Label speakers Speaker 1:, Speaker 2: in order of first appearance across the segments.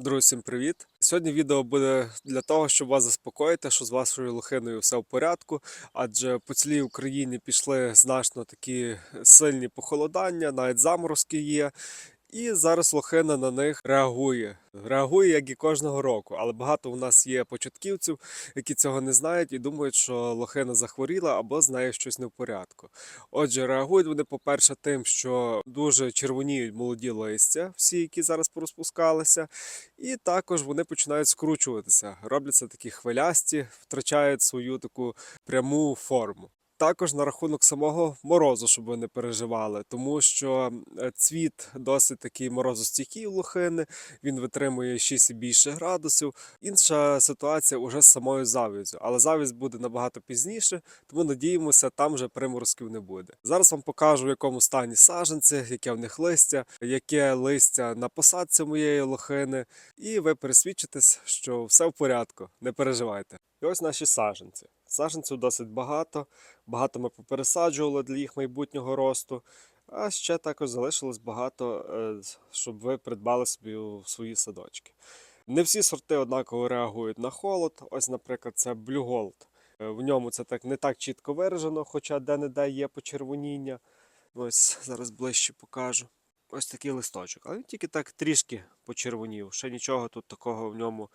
Speaker 1: Друзі, всім привіт! Сьогодні відео буде для того, щоб вас заспокоїти, що з вашою лохиною все в порядку, адже по цілій Україні пішли значно такі сильні похолодання, навіть заморозки є. І зараз лохина на них реагує. Реагує як і кожного року, але багато у нас є початківців, які цього не знають і думають, що лохина захворіла або з нею щось не в порядку. Отже, реагують вони, по-перше, тим, що дуже червоніють молоді листя, всі, які зараз порозпускалися, і також вони починають скручуватися, робляться такі хвилясті, втрачають свою таку пряму форму. Також на рахунок самого морозу, щоб ви не переживали, тому що е, цвіт досить такий морозостійкий у лохини, він витримує 6 і більше градусів. Інша ситуація уже з самою зав'язю, але зав'язь буде набагато пізніше, тому надіємося, там вже приморозків не буде. Зараз вам покажу, в якому стані саджанці, яке в них листя, яке листя на посадці моєї лохини, і ви пересвідчитесь, що все в порядку, не переживайте. І ось наші саджанці. Саджанців досить багато, багато ми попересаджували для їх майбутнього росту. А ще також залишилось багато, е, щоб ви придбали собі свої садочки. Не всі сорти однаково реагують на холод. Ось, наприклад, це Blue Gold. Е, В ньому це так не так чітко виражено, хоча де-не-де є почервоніння. Ось зараз ближче покажу. Ось такий листочок. Але він тільки так трішки почервонів. Ще нічого тут такого в ньому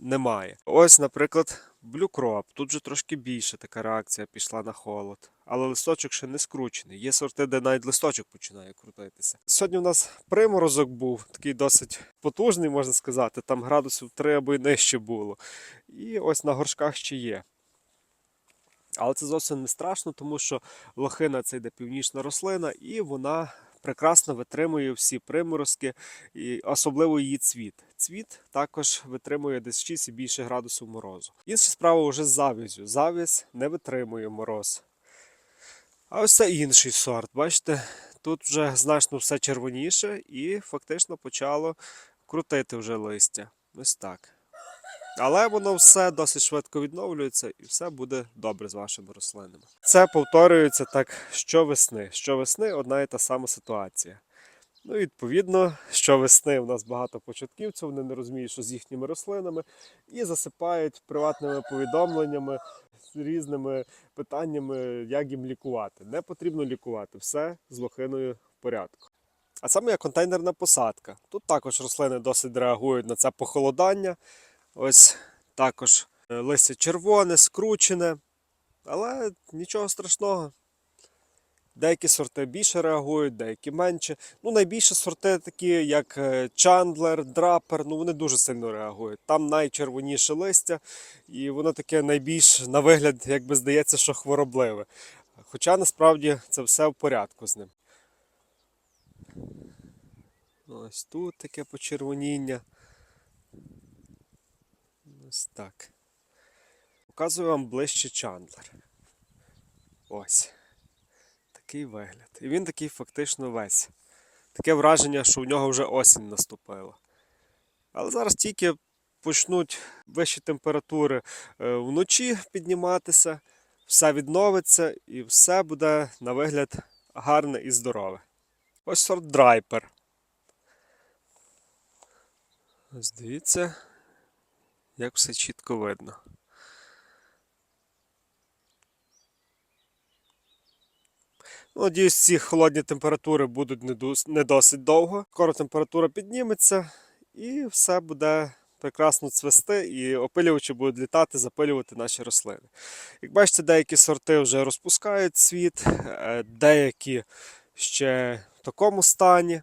Speaker 1: немає. Ось, наприклад, Crop. Тут же трошки більше така реакція пішла на холод. Але листочок ще не скручений. Є сорти, де навіть листочок починає крутитися. Сьогодні у нас приморозок був, такий досить потужний, можна сказати. Там градусів 3 або й нижче було. І ось на горшках ще є. Але це зовсім не страшно, тому що лохина це йде північна рослина, і вона прекрасно витримує всі приморозки, і особливо її цвіт. Цвіт також витримує десь 6 і більше градусів морозу. Інша справа вже з зав'язю. Зав'язь не витримує мороз. А ось це інший сорт. Бачите, тут вже значно все червоніше і фактично почало крутити вже листя. Ось так. Але воно все досить швидко відновлюється і все буде добре з вашими рослинами. Це повторюється так щовесни. Щовесни одна і та сама ситуація. Ну, відповідно, щовесни у нас багато початківців, вони не розуміють, що з їхніми рослинами, і засипають приватними повідомленнями з різними питаннями, як їм лікувати. Не потрібно лікувати, все з лохиною в порядку. А це моя контейнерна посадка. Тут також рослини досить реагують на це похолодання. Ось також е, листя червоне, скручене, але нічого страшного. Деякі сорти більше реагують, деякі менше. Ну, найбільше сорти такі, як е, Чандлер, Драпер, ну вони дуже сильно реагують. Там найчервоніше листя, і воно таке найбільш на вигляд, як би здається, що хворобливе. Хоча насправді це все в порядку з ним. Ось тут таке почервоніння. Ось так. Показую вам ближче Чандлер. Ось. Такий вигляд. І він такий фактично весь. Таке враження, що в нього вже осінь наступила. Але зараз тільки почнуть вищі температури е, вночі підніматися, все відновиться і все буде на вигляд гарне і здорове. Ось сорт драйпер. Ось дивіться, як все чітко видно. Ну, Надіюсь, ці холодні температури будуть не, досить довго. Скоро температура підніметься і все буде прекрасно цвести, і опилювачі будуть літати, запилювати наші рослини. Як бачите, деякі сорти вже розпускають цвіт, е, деякі ще в такому стані.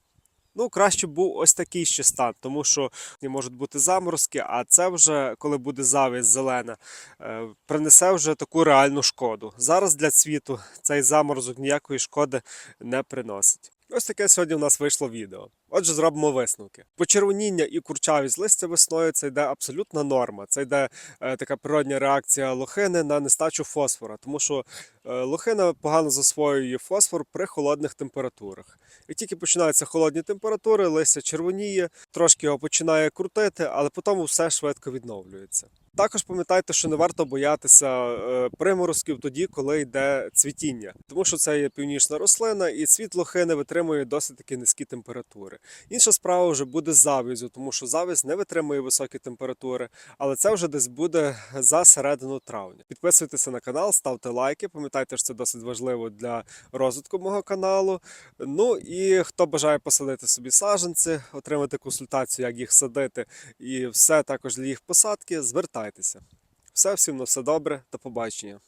Speaker 1: Ну, краще був ось такий ще стан, тому що можуть бути заморозки, а це вже, коли буде завість зелена, е, принесе вже таку реальну шкоду. Зараз для цвіту цей заморозок ніякої шкоди не приносить. Ось таке сьогодні у нас вийшло відео. Отже, зробимо висновки. Почервоніння і курчавість листя весною це йде абсолютна норма. Це йде е, така природня реакція лохини на нестачу фосфора, тому що е, лохина погано засвоює фосфор при холодних температурах. Як тільки починаються холодні температури, листя червоніє, трошки його починає крутити, але потім все швидко відновлюється. Також пам'ятайте, що не варто боятися е, приморозків тоді, коли йде цвітіння, тому що це є північна рослина, і цвіт лохини витримує досить таки низькі температури. Інша справа вже буде з завізю, тому що завіз не витримує високі температури, але це вже десь буде за середину травня. Підписуйтеся на канал, ставте лайки. Пам'ятайте, що це досить важливо для розвитку мого каналу. Ну і хто бажає посадити собі саджанці, отримати консультацію, як їх садити, і все також для їх посадки, звертайтеся. Все, всім на все добре, до побачення.